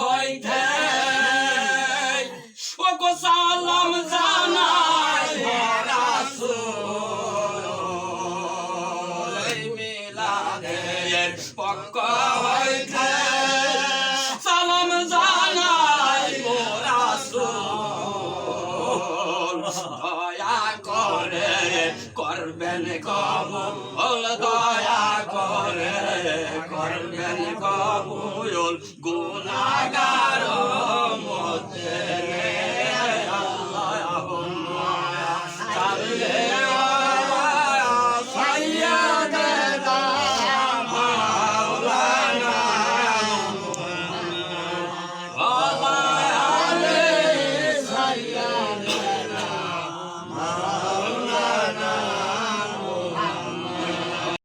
হইতে ও গো সালাম জানাই রাসূল। মিলাদের পক্ষ হইতে সালাম জানাই রাসূল। দয়া করে করবেন করবেন কবুল গুনাগার মত